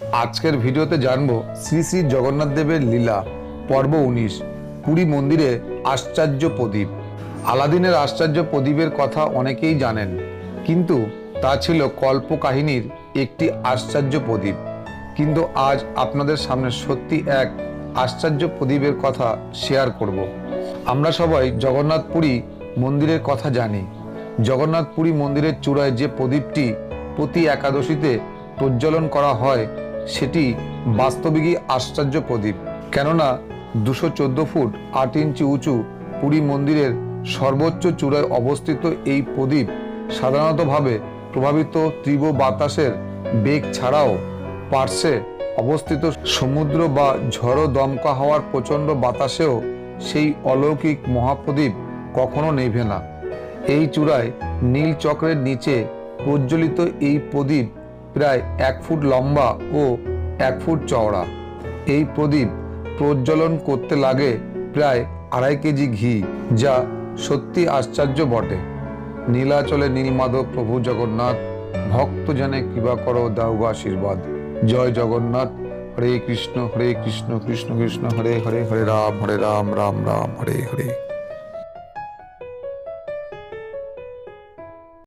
আজকের ভিডিওতে জানব শ্রী শ্রী জগন্নাথ দেবের লীলা, পর্ব উনিশ, পুরী মন্দিরে আশ্চর্য প্রদীপ। আলাদিনের আশ্চর্য প্রদীপের কথা অনেকেই জানেন, কিন্তু তা ছিল কল্প কাহিনীর একটি আশ্চর্য প্রদীপ। কিন্তু আজ আপনাদের সামনে সত্যি এক আশ্চর্য প্রদীপের কথা শেয়ার করব। আমরা সবাই জগন্নাথ পুরী মন্দিরের কথা জানি। জগন্নাথ পুরী মন্দিরের চূড়ায় যে প্রদীপটি প্রতি একাদশীতে প্রজ্বলন করা হয় সেটি বাস্তবিকই আশ্চর্য প্রদীপ। কেননা দুশো চোদ্দ ফুট আট ইঞ্চি উঁচু পুরী মন্দিরের সর্বোচ্চ চূড়ায় অবস্থিত এই প্রদীপ সাধারণতভাবে প্রভাবিত তীব্র বাতাসের বেগ ছাড়াও পার্শ্বে অবস্থিত সমুদ্র বা ঝড়ো দমকা হওয়ার প্রচণ্ড বাতাসেও সেই অলৌকিক মহাপ্রদীপ কখনো নেভে না। এই চূড়ায় নীল চক্রের নিচে প্রজ্বলিত এই প্রদীপ প্রায় এক ফুট লম্বা ও এক ফুট চওড়া। এই প্রদীপ প্রজ্বলন করতে লাগে প্রায় আড়াই কেজি ঘি, যা সত্যি আশ্চর্য বটে। নীলাচলে নীলমাধব প্রভু জগন্নাথ ভক্ত জানে কৃপা করো দাউগ আশীর্বাদ। জয় জগন্নাথ, হরে কৃষ্ণ হরে কৃষ্ণ কৃষ্ণ কৃষ্ণ, হরে হরে হরে রাম হরে রাম রাম রাম, হরে হরে।